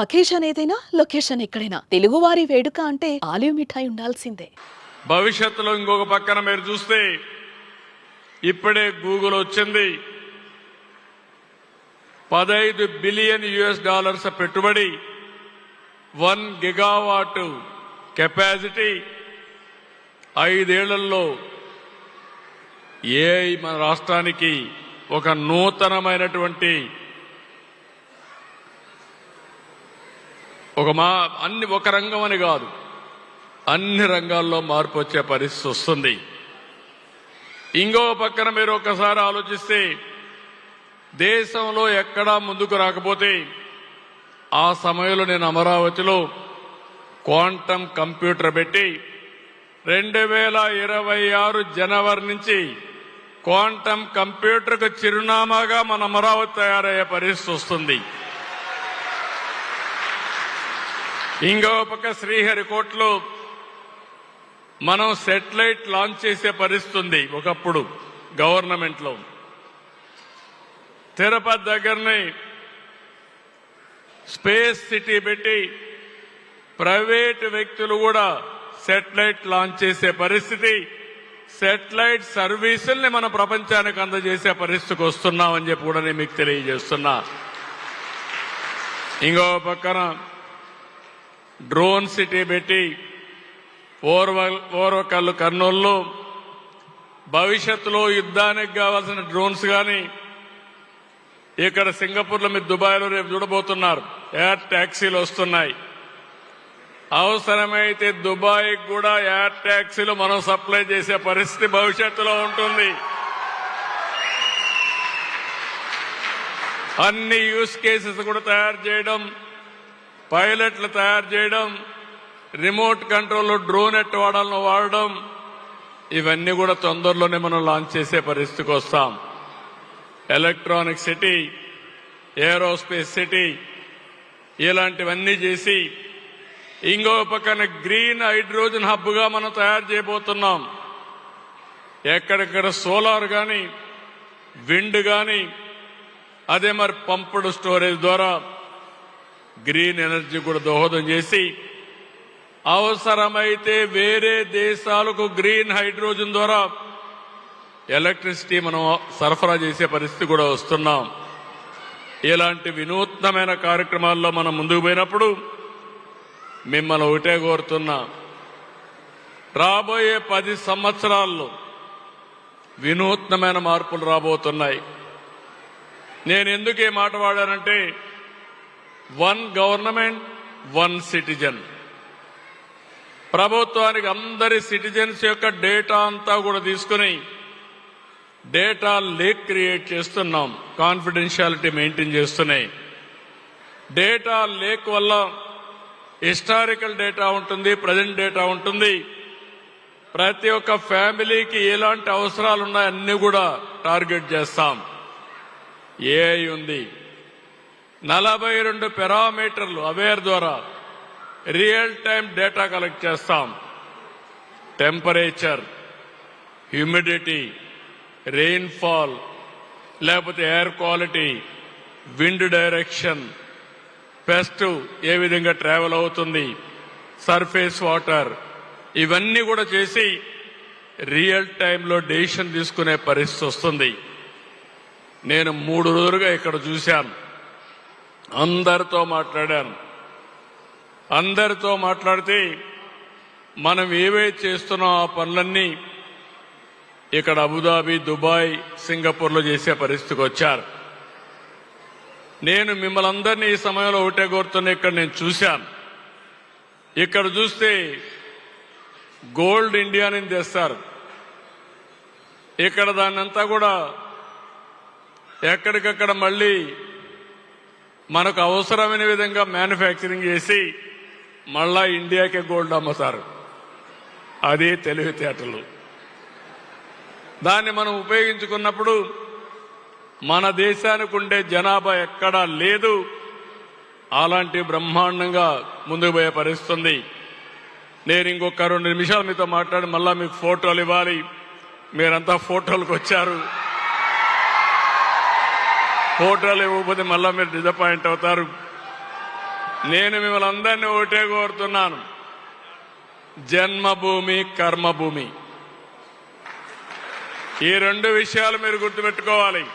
Occasion ఏదైనా location ఎక్కడైనా. తెలుగువారి వేడుక అంటే ఆలివ్ మిఠాయి ఉండాల్సిందే. భవిష్యత్తులో ఇంకొక పక్కన మీరు చూస్తే ఇప్పుడే గూగుల్ వచ్చింది. పదైదు బిలియన్ యుఎస్ డాలర్స్ పెట్టుబడి వన్ గిగావాట్ కెపాసిటీ ఐదేళ్ళలో ఏ మన రాష్ట్రానికి ఒక నూతనమైనటువంటి ఒక మా అన్ని ఒక రంగం అని కాదు. అన్ని రంగాల్లో మార్పు వచ్చే పరిస్థితి వస్తుంది. ఇంకో పక్కన మీరు ఒకసారి ఆలోచిస్తే దేశంలో ఎక్కడా ముందుకు రాకపోతే ఆ సమయంలో నేను అమరావతిలో క్వాంటమ్ కంప్యూటర్ పెట్టి రెండు వేల ఇరవై ఆరు జనవరి నుంచి క్వాంటమ్ కంప్యూటర్కు చిరునామాగా మన అమరావతి తయారయ్యే పరిస్థితి వస్తుంది. ఇంకో పక్క శ్రీహరికోటలో మనం సెటిలైట్ లాంచ్ చేసే పరిస్థితుంది ఒకప్పుడు గవర్నమెంట్లో తిరుపతి దగ్గరని స్పేస్ సిటీ పెట్టి ప్రైవేట్ వ్యక్తులు కూడా సెటిలైట్ లాంచ్ చేసే పరిస్థితి సెటిలైట్ సర్వీసుల్ని మన ప్రపంచానికి అందజేసే పరిస్థితికి వస్తున్నామని చెప్పి కూడా నేను మీకు తెలియజేస్తున్నా. ఇంకో పక్కన డ్రోన్ సిటీ పెట్టి ఓర్వ ఓర్వకల్లు కర్నూలులో భవిష్యత్తులో యుద్ధానికి కావాల్సిన డ్రోన్స్ కానీ ఇక్కడ సింగపూర్లో మీరు దుబాయ్లో రేపు చూడబోతున్నారు. ఎయిర్ ట్యాక్సీలు వస్తున్నాయి. అవసరమైతే దుబాయ్ కూడా ఎయిర్ ట్యాక్సీలు మనం సప్లై చేసే పరిస్థితి భవిష్యత్తులో ఉంటుంది. అన్ని యూస్ కేసెస్ కూడా తయారు చేయడం పైలట్లు తయారు చేయడం రిమోట్ కంట్రోల్లో డ్రోన్ ఎట్ట వాడాలను వాడడం ఇవన్నీ కూడా తొందరలోనే మనం లాంచ్ చేసే పరిస్థితికి వస్తాం. ఎలక్ట్రానిక్ సిటీ ఏరోస్పేస్ సిటీ ఇలాంటివన్నీ చేసి ఇంకో పక్కన గ్రీన్ హైడ్రోజన్ హబ్గా మనం తయారు చేయబోతున్నాం. ఎక్కడెక్కడ సోలార్ కానీ విండ్ కానీ అదే మరి పంపుడు స్టోరేజ్ ద్వారా గ్రీన్ ఎనర్జీ కూడా దోహదం చేసి అవసరమైతే వేరే దేశాలకు గ్రీన్ హైడ్రోజన్ ద్వారా ఎలక్ట్రిసిటీ మనం సరఫరా చేసే పరిస్థితి కూడా వస్తున్నాం. ఇలాంటి వినూత్నమైన కార్యక్రమాల్లో మనం ముందుకు పోయినప్పుడు మిమ్మల్ని ఒకటే కోరుతున్నా రాబోయే పది సంవత్సరాల్లో వినూత్నమైన మార్పులు రాబోతున్నాయి. నేను ఎందుకు ఈ మాట వాడానంటే వన్ గవర్నమెంట్ వన్ సిటిజన్ ప్రభుత్వానికి అందరి సిటిజన్స్ యొక్క డేటా అంతా కూడా తీసుకుని డేటా లేక్ క్రియేట్ చేస్తున్నాం. కాన్ఫిడెన్షియాలిటీ మెయింటైన్ చేస్తున్నాయి. డేటా లేక్ వల్ల హిస్టారికల్ డేటా ఉంటుంది ప్రజెంట్ డేటా ఉంటుంది. ప్రతి ఒక్క ఫ్యామిలీకి ఎలాంటి అవసరాలు ఉన్నాయన్నీ కూడా టార్గెట్ చేస్తాం. ఏఐ ఉంది. నలభై రెండు పెరామీటర్లు అవేర్ ద్వారా రియల్ టైం డేటా కలెక్ట్ చేస్తాం. టెంపరేచర్ హ్యూమిడిటీ రెయిన్ఫాల్ లేకపోతే air quality wind direction pest ఏ విధంగా ట్రావెల్ అవుతుంది సర్ఫేస్ వాటర్ ఇవన్నీ కూడా చేసి రియల్ టైంలో డెసిషన్ తీసుకునే పరిస్థితి వస్తుంది. నేను మూడు రోజులుగా ఇక్కడ చూశాను. అందరితో మాట్లాడాను. అందరితో మాట్లాడితే మనం ఏవైతే చేస్తున్నాం ఆ పనులన్నీ ఇక్కడ అబుదాబి దుబాయ్ సింగపూర్లో చేసే పరిస్థితికి వచ్చారు. నేను మిమ్మల్ని అందరినీ ఈ సమయంలో ఒకటే కోరుతున్నా ఇక్కడ నేను చూశాను. ఇక్కడ చూస్తే గోల్డ్ ఇండియాని తెస్తారు. ఇక్కడ దాన్నంతా కూడా ఎక్కడికక్కడ మళ్ళీ మనకు అవసరమైన విధంగా మ్యానుఫ్యాక్చరింగ్ చేసి మళ్ళా ఇండియాకే గోల్డ్ అమ్ముతారు. అదే తెలివితేటలు. దాన్ని మనం ఉపయోగించుకున్నప్పుడు మన దేశానికి ఉండే జనాభా ఎక్కడా లేదు. అలాంటి బ్రహ్మాండంగా ముందుకు పోయే పరిస్థితుంది. నేను ఇంకొక రెండు నిమిషాలు మీతో మాట్లాడి మళ్ళా మీకు ఫోటోలు ఇవ్వాలి. మీరంతా ఫోటోలకు వచ్చారు. ఓటర్లు ఇవ్వకపోతే మళ్ళా మీరు డిసప్పాయింట్ అవుతారు. నేను మిమ్మల్ని అందరినీ ఒకటే కోరుతున్నాను. జన్మభూమి కర్మభూమి. ఈ రెండు విషయాలు మీరు గుర్తుపెట్టుకోవాలి.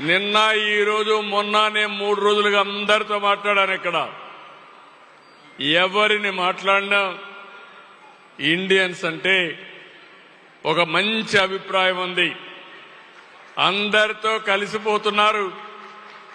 నిన్న ఈ రోజు మొన్న నేను మూడు రోజులుగా అందరితో మాట్లాడాను ఇక్కడ. ఎవరిని మాట్లాడినా ఇండియన్స్ అంటే ఒక మంచి అభిప్రాయం ఉంది. అందరితో కలిసిపోతున్నారు.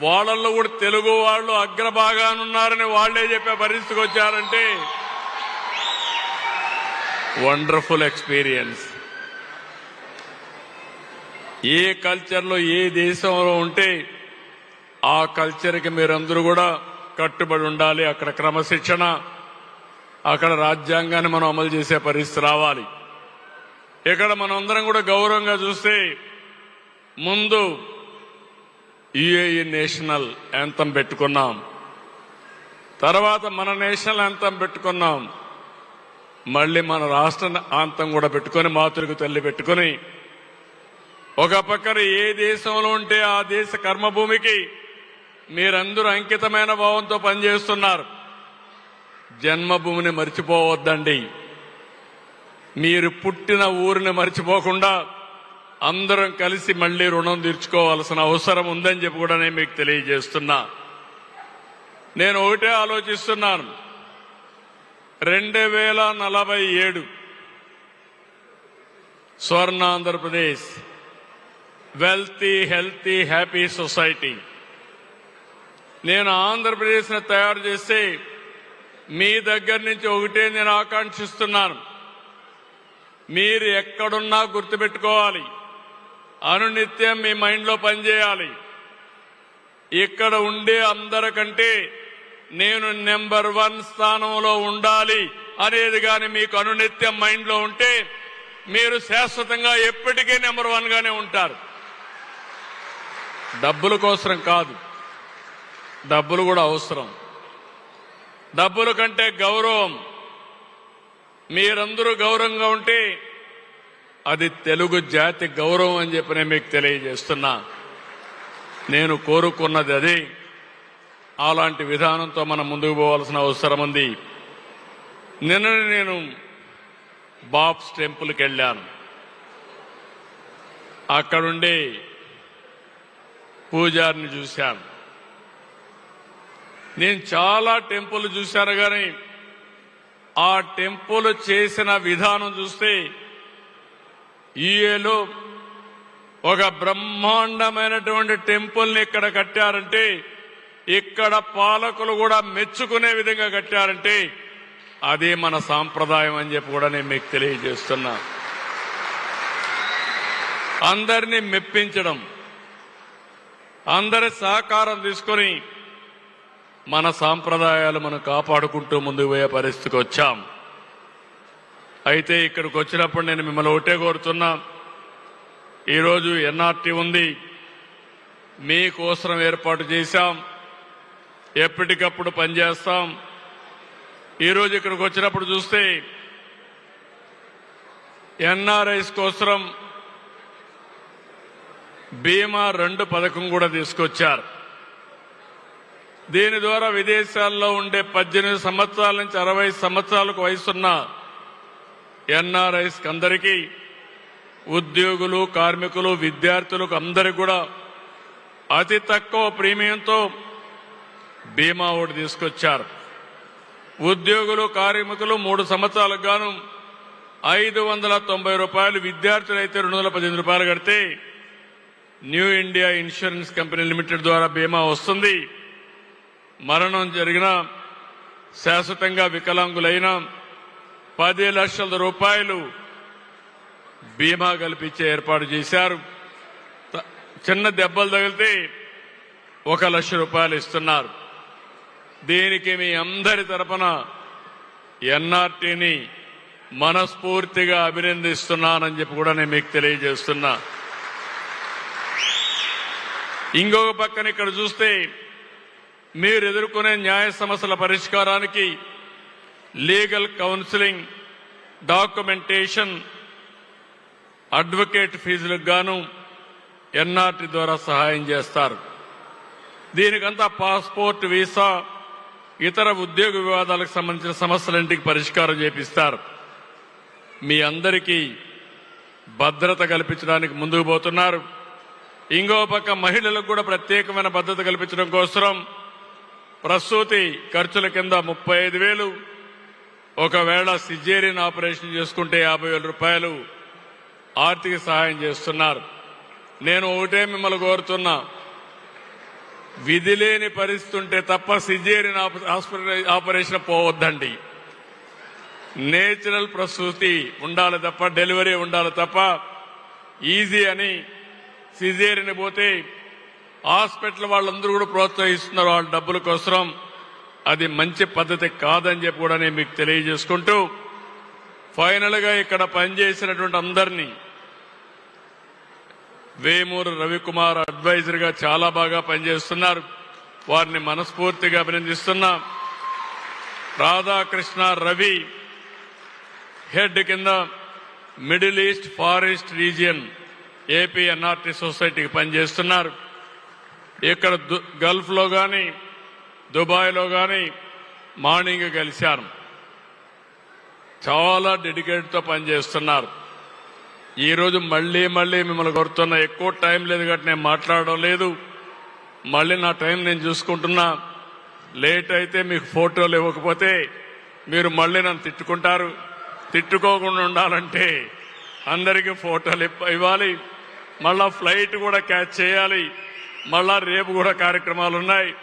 వాళ్ళల్లో కూడా తెలుగు వాళ్ళు అగ్రభాగానున్నారని వాళ్ళే చెప్పే పరిస్థితికి వచ్చారంటే వండర్ఫుల్ ఎక్స్పీరియన్స్. ఏ కల్చర్లో ఏ దేశంలో ఉంటే ఆ కల్చర్కి మీరందరూ కూడా కట్టుబడి ఉండాలి. అక్కడ క్రమశిక్షణ అక్కడ రాజ్యాంగాన్ని మనం అమలు చేసే పరిస్థితి రావాలి. ఇక్కడ మనందరం కూడా గౌరవంగా చూస్తే ముందు యుఏఈ నేషనల్ యాంతం పెట్టుకున్నాం. తర్వాత మన నేషనల్ యాంతం పెట్టుకున్నాం. మళ్ళీ మన రాష్ట్ర ఆంతం కూడా పెట్టుకొని మాతృకు తల్లి పెట్టుకొని ఒక పక్కన ఏ దేశంలో ఉంటే ఆ దేశ కర్మభూమికి మీరందరూ అంకితమైన భావంతో పనిచేస్తున్నారు. జన్మభూమిని మర్చిపోవద్దండి. మీరు పుట్టిన ఊరిని మర్చిపోకుండా అందరం కలిసి మళ్ళీ రుణం తీర్చుకోవాల్సిన అవసరం ఉందని చెప్పి కూడా నేను మీకు తెలియజేస్తున్నా. నేను ఒకటే ఆలోచిస్తున్నాను. రెండు వేల నలభై ఏడు Swarna Andhra Pradesh wealthy healthy happy society. నేను ఆంధ్రప్రదేశ్ని తయారు చేస్తే మీ దగ్గర నుంచి ఒకటే నేను ఆకాంక్షిస్తున్నాను. మీరు ఎక్కడున్నా గుర్తుపెట్టుకోవాలి. అనునిత్యం మీ మైండ్లో పనిచేయాలి. ఇక్కడ ఉండే అందరికంటే నేను నెంబర్ వన్ స్థానంలో ఉండాలి అనేది కానీ మీకు అనునిత్యం మైండ్లో ఉంటే మీరు శాశ్వతంగా ఎప్పటికీ నెంబర్ వన్ గానే ఉంటారు. డబ్బుల కోసం కాదు. డబ్బులు కూడా అవసరం. డబ్బుల కంటే గౌరవం. మీరందరూ గౌరవంగా ఉంటే అది తెలుగు జాతి గౌరవం అని చెప్పి నేను మీకు తెలియజేస్తున్నా. నేను కోరుకున్నది అది. అలాంటి విధానంతో మనం ముందుకు పోవాల్సిన అవసరం ఉంది. నిన్న నేను బాబ్స్ టెంపుల్కి వెళ్ళాను. అక్కడుండి పూజారిని చూశాను. నేను చాలా టెంపుల్ చూశాను కానీ ఆ టెంపుల్ చేసిన విధానం చూస్తే ఈఏలో ఒక బ్రహ్మాండమైనటువంటి టెంపుల్ని ఇక్కడ కట్టారంటే ఇక్కడ పాలకులు కూడా మెచ్చుకునే విధంగా కట్టారంటే అదే మన సాంప్రదాయం అని చెప్పి కూడా నేను మీకు తెలియజేస్తున్నా. అందరినీ మెప్పించడం అందరి సహకారం తీసుకొని మన సాంప్రదాయాలు మనం కాపాడుకుంటూ ముందుకు పోయే పరిస్థితికి వచ్చాం. అయితే ఇక్కడికి వచ్చినప్పుడు నేను మిమ్మల్ని ఒకటే కోరుతున్నా. ఈరోజు ఎన్ఆర్టీ ఉంది. మీకోసం ఏర్పాటు చేశాం. ఎప్పటికప్పుడు పనిచేస్తాం. ఈరోజు ఇక్కడికి వచ్చినప్పుడు చూస్తే ఎన్ఆర్ఐస్ కోసం బీమా రెండు పథకం కూడా తీసుకొచ్చారు. దీని ద్వారా విదేశాల్లో ఉండే పద్దెనిమిది సంవత్సరాల నుంచి అరవై సంవత్సరాలకు వయసున్న ఎన్ఆర్ఐస్ అందరికీ ఉద్యోగులు కార్మికులు విద్యార్థులకు అందరికి కూడా అతి తక్కువ ప్రీమియంతో బీమా ఒకటి తీసుకొచ్చారు. ఉద్యోగులు కార్మికులు మూడు సంవత్సరాలకు గాను ఐదు వందల తొంభై రూపాయలు విద్యార్థులు అయితే రెండు వందల పద్దెనిమిది రూపాయలు కడితే new India insurance company limited ద్వారా బీమా వస్తుంది. మరణం జరిగిన శాశ్వతంగా వికలాంగులైన పది లక్షల రూపాయలు బీమా కల్పించే ఏర్పాటు చేశారు. చిన్న దెబ్బలు తగిలితే ఒక లక్ష రూపాయలు ఇస్తున్నారు. దీనికి మీ అందరి తరపున ఎన్ఆర్టీని మనస్ఫూర్తిగా అభినందిస్తున్నానని చెప్పి కూడా నేను మీకు తెలియజేస్తున్నా. ఇంకొక పక్కన ఇక్కడ చూస్తే మీరు ఎదుర్కొనే న్యాయ సమస్యల పరిష్కారానికి లీగల్ కౌన్సిలింగ్ డాక్యుమెంటేషన్ అడ్వకేట్ ఫీజులకు గాను ఎన్ఆర్టీ ద్వారా సహాయం చేస్తారు. దీనికంతా పాస్పోర్ట్ వీసా ఇతర ఉద్యోగ వివాదాలకు సంబంధించిన సమస్యలంటికి పరిష్కారం చేపిస్తారు. మీ అందరికీ భద్రత కల్పించడానికి ముందుకు పోతున్నారు. ఇంకో పక్క మహిళలకు కూడా ప్రత్యేకమైన భద్రత కల్పించడం కోసం ప్రసూతి ఖర్చుల కింద ముప్పై ఐదు వేలు ఒకవేళ సిజేరియన్ ఆపరేషన్ చేసుకుంటే యాభై రూపాయలు ఆర్థిక సహాయం చేస్తున్నారు. నేను ఒకటే మిమ్మల్ని కోరుతున్నా. విధి లేని పరిస్థితి ఉంటే తప్ప సిజేరియన్ ఆప- హాస్పిటల్ ఆపరేషన్ పోవద్దండి. నేచురల్ ప్రసూతి ఉండాలి తప్ప డెలివరీ ఉండాలి తప్ప ఈజీ అని సిజేరియన్ పోతే హాస్పిటల్ వాళ్ళందరూ కూడా ప్రోత్సహిస్తున్నారు వాళ్ళ డబ్బుల కోసం అది మంచి పద్ధతి కాదని చెప్పి కూడా నేను మీకు తెలియజేసుకుంటూ ఫైనల్గా ఇక్కడ పనిచేసినటువంటి అందరినీ వేమూరు రవికుమార్ అడ్వైజర్గా చాలా బాగా పనిచేస్తున్నారు. వారిని మనస్ఫూర్తిగా అభినందిస్తున్నా. రాధాకృష్ణ రవి హెడ్ కింద middle east forest region AP NRT సొసైటీకి పనిచేస్తున్నారు. ఇక్కడ దు- గల్ఫ్లో కానీ దుబాయ్లో కానీ మార్నింగ్ కలిశారు చాలా డెడికేట్తో పనిచేస్తున్నారు. ఈరోజు మళ్ళీ మళ్ళీ మిమ్మల్ని కోరుతున్నా ఎక్కువ టైం లేదు కాబట్టి నేను మాట్లాడడం లేదు. మళ్ళీ నా టైం నేను చూసుకుంటున్నా. లేట్ అయితే మీకు ఫోటోలు ఇవ్వకపోతే మీరు మళ్ళీ నన్ను తిట్టుకుంటారు. తిట్టుకోకుండా ఉండాలంటే అందరికీ ఫోటోలు ఇవ్వాలి. మళ్ళా ఫ్లైట్ కూడా క్యాచ్ చేయాలి. మళ్ళా రేపు కూడా కార్యక్రమాలు ఉన్నాయి.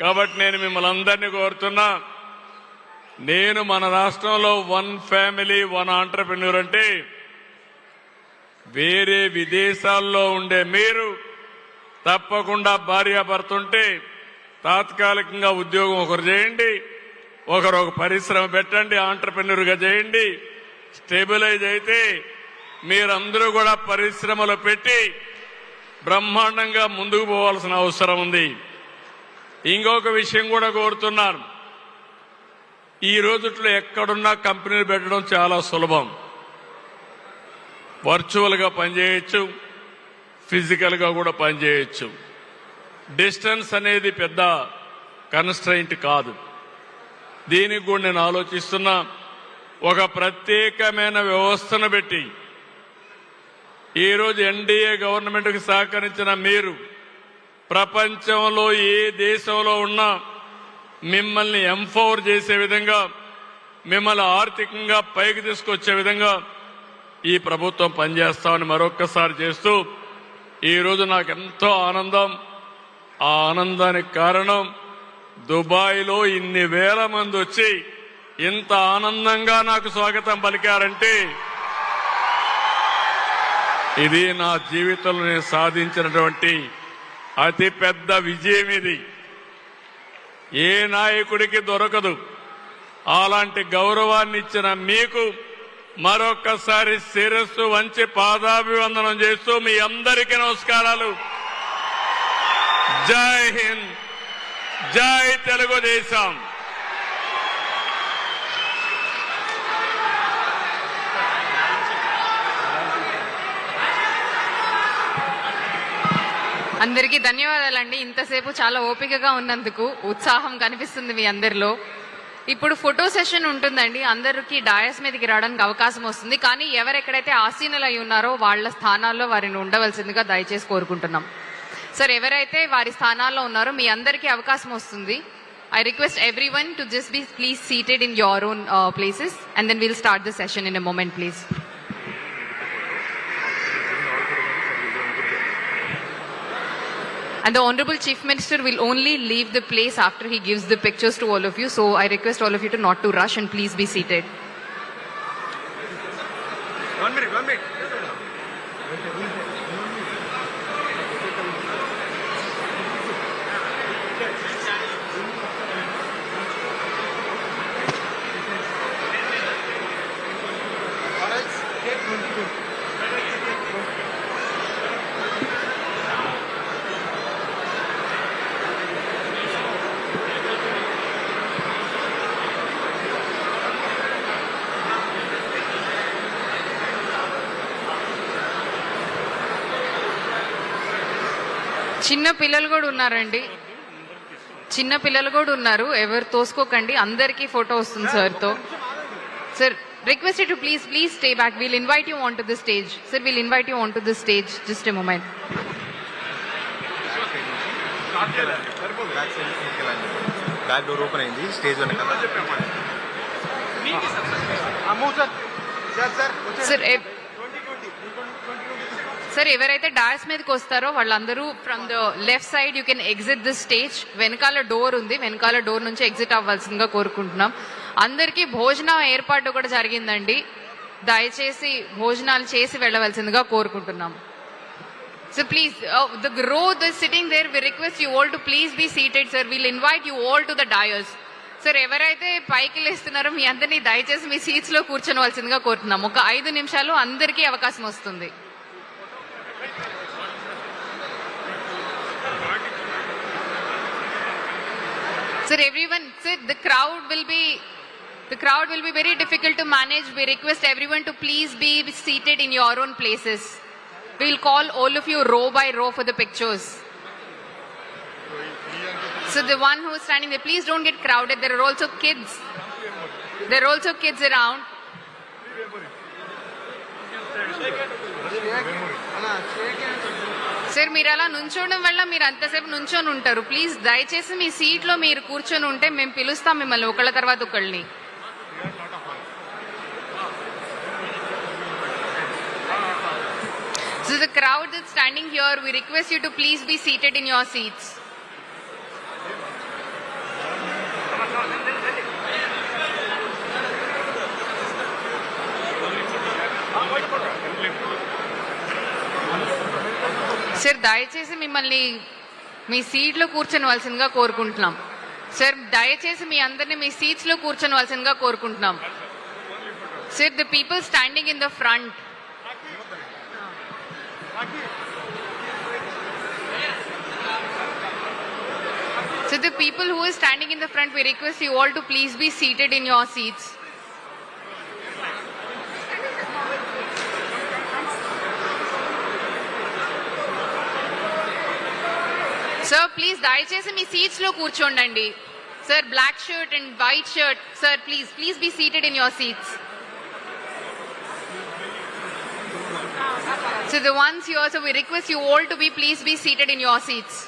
కాబట్టి నేను మిమ్మల్ని అందరినీ కోరుతున్నా. నేను మన రాష్ట్రంలో వన్ ఫ్యామిలీ వన్ ఆంటర్ప్రెన్యూర్ అంటే వేరే విదేశాల్లో ఉండే మీరు తప్పకుండా భార్య ఉంటే తాత్కాలికంగా ఉద్యోగం ఒకరు చేయండి ఒకరు ఒక పరిశ్రమ పెట్టండి ఆంటర్ప్రెన్యూర్గా చేయండి. స్టెబిలైజ్ అయితే మీరందరూ కూడా పరిశ్రమలు పెట్టి బ్రహ్మాండంగా ముందుకు పోవాల్సిన అవసరం ఉంది. ఇంకొక విషయం కూడా కోరుతున్నాను. ఈ రోజుట్లో ఎక్కడున్నా కంపెనీలు పెట్టడం చాలా సులభం. వర్చువల్గా పనిచేయచ్చు ఫిజికల్గా కూడా పనిచేయచ్చు. డిస్టెన్స్ అనేది పెద్ద కన్స్ట్రైంట్ కాదు. దీనికి కూడా నేను ఆలోచిస్తున్నా ఒక ప్రత్యేకమైన వ్యవస్థను పెట్టి ఈరోజు ఎన్డీఏ గవర్నమెంట్కి సహకరించిన మీరు ప్రపంచంలో ఏ దేశంలో ఉన్నా మిమ్మల్ని ఎంపవర్ చేసే విధంగా మిమ్మల్ని ఆర్థికంగా పైకి తీసుకొచ్చే విధంగా ఈ ప్రభుత్వం పనిచేస్తామని మరొక్కసారి చేస్తూ ఈరోజు నాకు ఎంతో ఆనందం. ఆ ఆనందానికి కారణం దుబాయ్లో ఇన్ని వేల మంది వచ్చి ఇంత ఆనందంగా నాకు స్వాగతం పలికారంటే ఇది నా జీవితంలో నేను సాధించినటువంటి అతి పెద్ద విజయం ఇది. ఏ నాయకుడికి దొరకదు. అలాంటి గౌరవాన్ని ఇచ్చిన మీకు మరొక్కసారి శిరస్సు వంచి పాదాభివందనం చేస్తూ మీ అందరికీ నమస్కారాలు. జై హింద్. జై తెలుగుదేశం. అందరికీ ధన్యవాదాలండి. ఇంతసేపు చాలా ఓపికగా ఉన్నందుకు ఉత్సాహం కనిపిస్తుంది మీ అందరిలో. ఇప్పుడు ఫోటో సెషన్ ఉంటుందండి. అందరికీ డయాస్ మీదకి రావడానికి అవకాశం వస్తుంది. కానీ ఎవరెక్కడైతే ఆసీనులు అయి ఉన్నారో వాళ్ళ స్థానాల్లో వారిని ఉండవలసిందిగా దయచేసి కోరుకుంటున్నాం. సార్ ఎవరైతే వారి స్థానాల్లో ఉన్నారో మీ అందరికీ అవకాశం వస్తుంది. I request every one to just be please seated in your own places and then will start the session in a moment please And the Honorable Chief Minister will only leave the place after he gives the pictures to all of you. So I request all of you to not to rush and please be seated. చిన్న పిల్లలు కూడా ఉన్నారండి. చిన్న పిల్లలు కూడా ఉన్నారు. ఎవరు తోసుకోకండి. అందరికీ ఫోటో వస్తుంది సార్తో. Sir request to please please stay back we'll invite you on to the stage sir we'll invite you on to the stage just a moment back side తీసుకెళ్ళండి బ్యాక్ డోర్ ఓపెన్ అయింది stage వెనకాల sir sir sir ఎవరైతే dance మీదకి వస్తారో వాళ్ళందరూ from the left side you can exit this stage వెనకాల door ఉంది. వెనకాల డోర్ నుంచి ఎగ్జిట్ అవ్వాల్సిందిగా కోరుకుంటున్నాం. అందరికీ భోజనం ఏర్పాటు కూడా జరిగిందండి. దయచేసి భోజనాలు చేసి వెళ్ళవలసిందిగా కోరుకుంటున్నాం. So please the grow the sitting there we request you all to please be seated sir will invite you all to the dais sir ఎవరైతే పైకి లేస్తున్నారో మీ అందరినీ దయచేసి మీ సీట్స్లో కూర్చోవలసిందిగా కోరుతున్నాం. ఒక ఐదు నిమిషాలు అందరికీ అవకాశం వస్తుంది. Sir, everyone, sir, the crowd will be, the crowd will be very difficult to manage. We request everyone to please be seated in your own places. We'll call all of you row by row for the pictures. So the one who is standing there, please don't get crowded. There are also kids. There are also kids around. Sir మీరు అలా నుంచోవడం వల్ల మీరు అంతసేపు నుంచొని ఉంటారు. Please దయచేసి మీ సీట్లో మీరు కూర్చొని ఉంటే మేము పిలుస్తాం మిమ్మల్ని ఒకళ్ళ తర్వాత ఒకళ్ళని. So the crowd that's standing here, we request you to please be seated in your seats. Sir దయచేసి మిమ్మల్ని మీ సీట్లో లో కోరుకుంటున్నాం. సార్ దయచేసి మీ అందరిని మీ సీట్స్లో లో కోరుకుంటున్నాం. Sir the people standing in the front sir the people who is standing in the front we request you all to please be seated in your seats sir please దయచేసి మీ సీట్స్లో కూర్చోండి sir black shirt and white shirt sir please please be seated in your seats so the ones you so we request you all to be please be seated in your seats